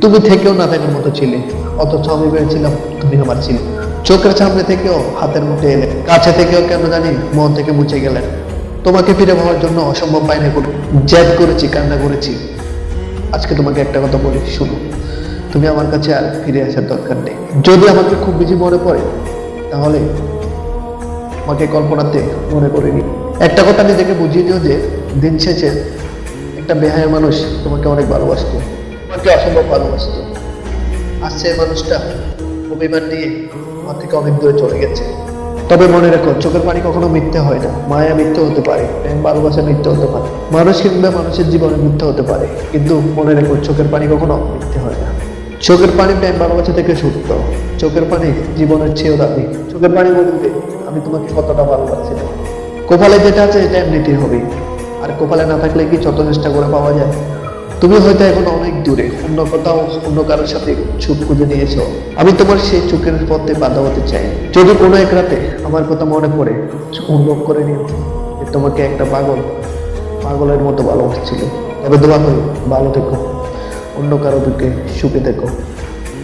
তুমি থেকেও না থাকার মতো ছিলে। অথচ আমি ভেবেছিলাম তুমি আমার ছিলে। চোখের সামনে থেকেও, হাতের মুঠে এলে। কাছে থেকেও কেন জানি মন থেকে মুছে গেলেন। তোমাকে ফিরে পাওয়ার জন্য অসম্ভব বাইরে করে। জ্যাদ করেছি, কান্না করেছি। আজকে তোমাকে একটা কথা বলি, শুনো। তুমি আমার কাছে আর ফিরে আসার দরকার নেই। যদি আমাকে খুব বেশি মনে পড়ে, তাহলে আমাকে কল্পনাতে মনে করিনি একটা কথা নিজেকে বুঝিয়ে দিও যে, দিন শেষে একটা বেহায় মানুষ তোমাকে অনেক ভালোবাসতো। তোমাকে অসম্ভব ভালোবাসতো। আর সেই মানুষটা অভিমান নিয়ে আমার থেকে অনেক দূরে চলে গেছে। তবে মনে রেখো, চোখের পানি কখনো মিথ্যে হয় না। মায়া মিথ্যে হতে পারে, প্রেম, ভালোবাসা মিথ্যে হতে পারে। মানুষ কিংবা মানুষের জীবনে মিথ্যে হতে পারে, কিন্তু মনে রেখো, চোখের পানি কখনো মিথ্যে হয় না। চোখের পানি প্রেম, ভালোবাসা থেকে সত্য চোখের পানি জীবনের চেয়েও দামি। চোখের পানি বলতে, আমি তোমাকে কতটা ভালোবাসি। কপালে যেটা আছে, এটা এমনিতেই হবে। আর কপালে না থাকলে কি যত চেষ্টা করে পাওয়া যায়? তুমি হয়তো এখন অনেক দূরে অন্য কোথাও অন্য কারোর সাথে চুপ খুঁজে নিয়েছো আমি তোমার সেই চোখের পথে বাধা হতে চাই। যদি কোনো এক রাতে আমার কথা মনে পড়ে, অনুভব করে নিও তোমাকে একটা পাগল, পাগলের মতো ভালোবাসছিল। তবে করি, ভালো থেকো। অন্য কারও দিকে সুখে থেকো।